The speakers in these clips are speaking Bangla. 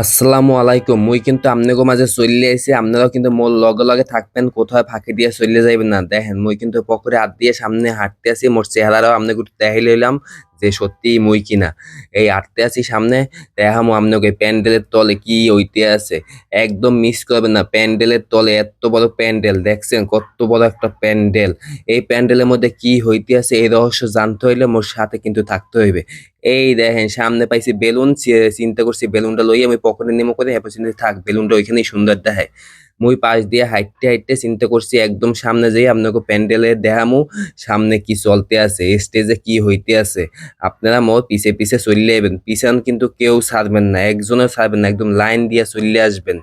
আসসালামু আলাইকুম। মুই কিন্তু আপনাকে মাঝে চলে আইছি। আপনারাও কিন্তু মোর লগে লগে থাকবেন। কোথায় ফাঁকি দিয়ে চলে যাইবেন না। দেখেন, মুই কিন্তু পকরে হাত দিয়ে সামনে হাঁটতে আছি। মোর চেহারাও আপনাকে দেখাই লইলাম যে সত্যি মুই কিনা। এই আটতে আছি সামনে দেখামো আপনাকে প্যান্ডেলের তলে কি হইতে আছে? একদম মিস করবেন না, প্যান্ডেলের তলে এত বড় প্যান্ডেল, দেখছেন? কত বড় একটা প্যান্ডেল। এই প্যান্ডেলের মধ্যে কি হইতে আছে, এই রহস্য জানতে হইলে মোর সাথে কিন্তু থাকতে হইবে। এই দেখেন, সামনে পাইছি বেলুন চিন্তা করছি বেলুনটা লই আমি পকেটে নেমো করে চিন্তা থাক, বেলুনটা ওইখানেই সুন্দর দেখায়। মুই পাশ দিয়ে হাইটতে হাইটতে চিন্তা করছি, একদম সামনে যাই আপনাকে প্যান্ডেলে দেখামু, সামনে কি চলতে আছে স্টেজে কি হইতে আছে। আপনারা মোর পিছে পিছে চললে যাবেন পিছন কিন্তু কেউ ছাড়বেন না, একজনও ছাড়বেন না, একদম লাইন দিয়ে চললে আসবেন।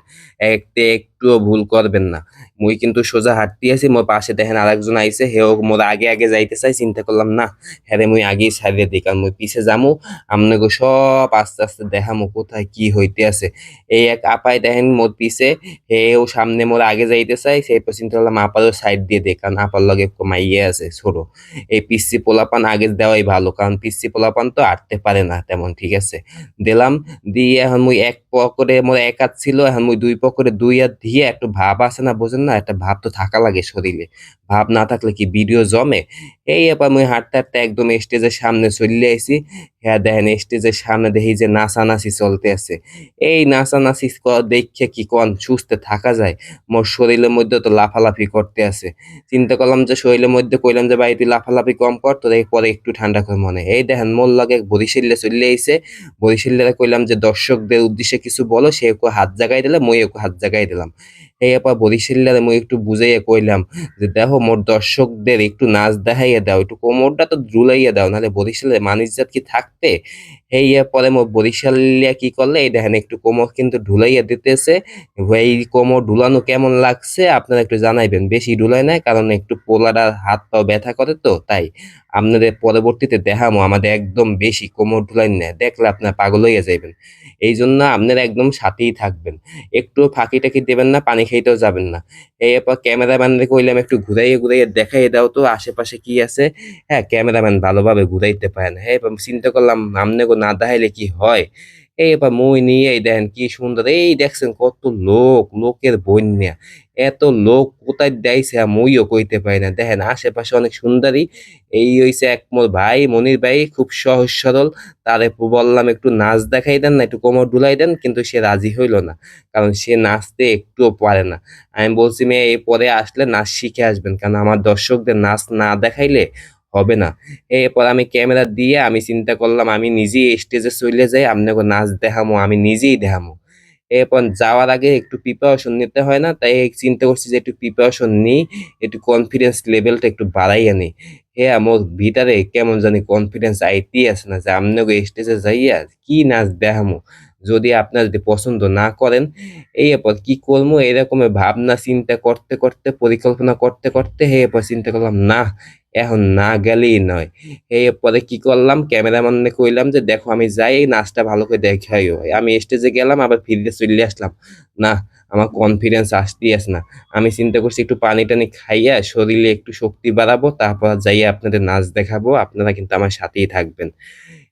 একটু একটুও ভুল করবেন না। মুই কিন্তু সোজা হাঁটতে আছি মোর পাশে দেখেন আরেকজন আইছে হেও মোর আগে আগে যাইতে চাই চিন্তা করলাম, না হ্যাঁ মুই আগেই ছাড়িয়ে দিই, কারণ মুই পিছে যামু আপনাকে সব আস্তে আস্তে দেখামু কোথায় কি হইতে আছে। এই এক আপাই দেখেন মোর পিছে হেও সামনে মোর আগে যাইতে চাই সেই পর চিন্তা করলাম, আপারও সাইড দিয়ে দে, কারণ আপার লগে একটু মাইয়ে আছে, ছোট। এই পিসি পোলাপান আগে দেওয়াই ভালো, কারণ পিসি পোলাপান তো আটতে পারে না, তেমন ঠিক আছে। দিলাম, দিয়ে এখন মুই এক পকরে মোর এক হাত ছিল, এখন মুই দুই পকরে দুই হাত দিয়ে একটু ভাব আছে না, বোঝেন না, একটা ভাব তো থাকা লাগে শরীরে। ভাব না থাকলে কি ভিডিও জমে? এই এবার মুই হাঁটতে হাঁটতে একদম স্টেজের সামনে চলে আইছি। হ্যাঁ দেখেন স্টেজের সামনে দেখি যে নাচানাচি চলতে আছে। এই নাচানাচি দেখে কি কন সুস্থ থাকা যায়? মোর শরীরের মধ্যে তো লাফালাফি করতে আছে। চিন্তা করলাম যে শরীরের মধ্যে কইলাম যে তুই লাফালাফি কম কর, তোর এই পরে একটু ঠান্ডা করে মনে। এই দেখেন, মোর লগে বরিশালে চলে আইছে। বরিশালে কইলাম যে, দর্শকদের উদ্দেশ্যে কিছু বলো, সে হাত জাগাই দিলে, মই হাত জাগাই দিলাম। এই আপা বরিশালে মই একটু বুঝাইয়া কইলাম যে দেখো, মোর দর্শকদের একটু নাচ দেখাইয়া দাও, একটু কোমরটা তো ঝুলাইয়া দাও, নাহলে মানুষ জাত কি থাকবে এই পরে মো বরিশালিয়া কি করলে? এই দেখেন একটু কোমর কিন্তু ঢুলাইয়া দিতেছে। এই কোমর ঢুলানো কেমন লাগছে? আপনারা একটু জানাইবেন। বেশি ঢুলাই নাই, কারণ একটু পোলাটা হাত পাও ব্যথা করে তো, তাই আপনাদের পরবর্তীতে দেখামো। আমাদের একদম বেশি কোমর ঢুলাই না দেখলে আপনারা পাগল হইয়া যাইবেন। এই জন্য আপনারা একদম সাথেই থাকবেন। একটু ফাঁকি টাকি দেবেন না, পানি খাইতেও যাবেন না। এই এরপর ক্যামেরাম্যানকে কইলাম একটু ঘুরাইয়ে ঘুরাইয়ে দেখাই দাও তো, আশেপাশে কি আছে? হ্যাঁ ক্যামেরাম্যান ভালোভাবে ঘুরাইতে পারে না। হ্যাঁ চিন্তা করলাম আমনে না দেখাইলে কি হয়? এই এবার মই নিয়ে দেখেন কি সুন্দর, এই দেখছেন কত লোক, লোকের বন্যা। এত লোক কোথায় দেয়ছে মইও কইতে পারি না। দেখেন আশেপাশে অনেক সুন্দরী। এই হইছে এক মোর ভাই, মনির ভাই, খুব সহজ সরল। তারে বললাম, একটু নাচ দেখাই দেন না, একটু কোমর ডুলাই দেন। কিন্তু সে রাজি হইল না, কারণ সে নাচতে একটুও পারে না। আমি বলছি, মেয়ে এই পরে আসলে নাচ শিখে আসবেন। কারণ আমার দর্শকদের নাচ না দেখাইলে হবে না। এরপর আমি ক্যামেরা দিয়ে আমি চিন্তা করলাম, আমি নিজেই স্টেজে চলে যাই, আপনাকে নাচ দেখামো, আমি নিজেই দেখামো। এরপর যাওয়ার আগে একটু প্রিপারেশন নিতে হয় না, তাই চিন্তা করছি যে একটু প্রিপারেশন নিই, একটু কনফিডেন্স লেভেলটা একটু বাড়াইয়া নিই। হে আমার ভিতরে কেমন জানি কনফিডেন্স আইতে আছে না যে আপনাকে স্টেজে যাইয়া কি নাচ দেখামো, যদি আপনার যদি পছন্দ না করেন। এই এরপর কি করব এরকমের ভাবনা চিন্তা করতে করতে, পরিকল্পনা করতে করতে হে এরপর চিন্তা করলাম, না এখন না গেলেই নয়। এই পরে কি করলাম? ক্যামেরাম্যানকে কইলাম যে, দেখো, আমি যাই, এই নাচটা ভালো করে দেখাইও আমি স্টেজে গেলাম, আবার ফিরে চলে আসলাম। না, আমার কনফিডেন্স আসতেই আসে না। আমি চিন্তা করছি একটু পানি টানি খাইয়া, শরীরে একটু শক্তি বাড়াবো, তারপর যাইয়া আপনাদের নাচ দেখাবো। আপনারা কিন্তু আমার সাথেই থাকবেন।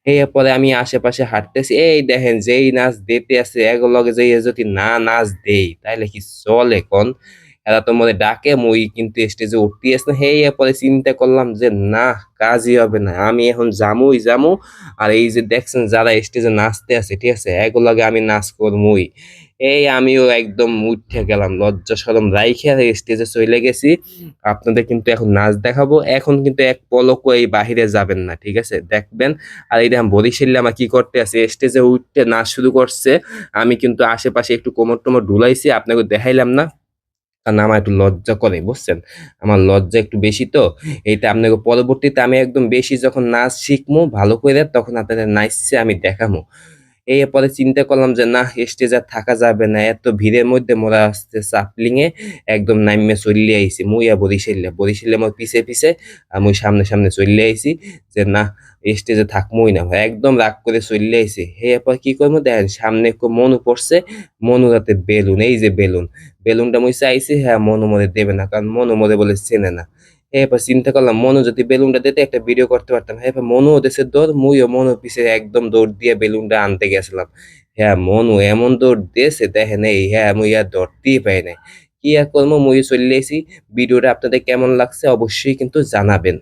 এই পরে আমি আশেপাশে হাঁটতেছি। এই দেখেন, যেই নাচ দিতে আছে এগুলোকে যেই যদি না নাচ দেই, তাইলে কি চলে কোন? এরা তো মনে ডাকে মুই কিন্তু স্টেজে উঠতে আসে না। হেই পরে চিন্তা করলাম যে, না, কাজই হবে না। আমি এখন জামুই জামু আর এই যে দেখছেন যারা স্টেজে নাচতে আছে ঠিক আছে? এগুলোকে আমি নাচ করমুই। এই আমিও একদম উঠে গেলাম, লজ্জা সরম রাইখে স্টেজে চলে গেছি। আপনাদের কিন্তু এখন নাচ দেখাবো। এখন কিন্তু এক পলকও এই বাহিরে যাবেন না, ঠিক আছে? দেখবেন। আর এই দেখেন, বরিশালে আমার কি করতে আছে স্টেজে উঠতে নাচ শুরু করছে। আমি কিন্তু আশেপাশে একটু কোমর টোমর ঢুলাইছি, আপনাকে দেখাইলাম না। কারণ আমার একটু লজ্জা করে, বুঝছেন? আমার লজ্জা একটু বেশি তো। এইটা আপনাকে পরবর্তীতে আমি একদম বেশি যখন নাচ শিখব ভালো করে, তখন আপনাদের নাচছে আমি দেখামো। এই পরে চিন্তা করলাম যে, না স্টেজে আর থাকা যাবে না। এত ভিড়ের মধ্যে মোরা আসছে সাপলিং এ একদম নাইমে চলে আইছি। মুই আর বরিশালে। বরিশালে মোর পিছে পিছে আর মুই সামনে সামনে চলে আইছি যে, না স্টেজে থাকমই না একদম রাগ করে চলে আইছি। হে, এরপর কি করব? দেখেন, সামনে একটু মনু পড়ছে। মনু রাতে বেলুন, এই যে বেলুন। বেলুনটা মুই চাইছি হ্যাঁ মনু মরে দেবে না, কারণ মনু মরে বলে চেনে না। এরপর চিন্তা করলাম, মনো যদি বেলুনটা দিতে একটা ভিডিও করতে পারতাম। এরপর মনো দেশের দৌড়, মুইও মনো পিছিয়ে একদম দৌড় দিয়ে বেলুনটা আনতে গেছিলাম। হ্যাঁ মনু এমন দৌড় দিয়েছে দেখে নেই হ্যাঁ মুই আর দৌড়তেই পাই নাই। কি আর করব মুই চলে এসি ভিডিওটা আপনাদের কেমন লাগছে অবশ্যই কিন্তু জানাবেন।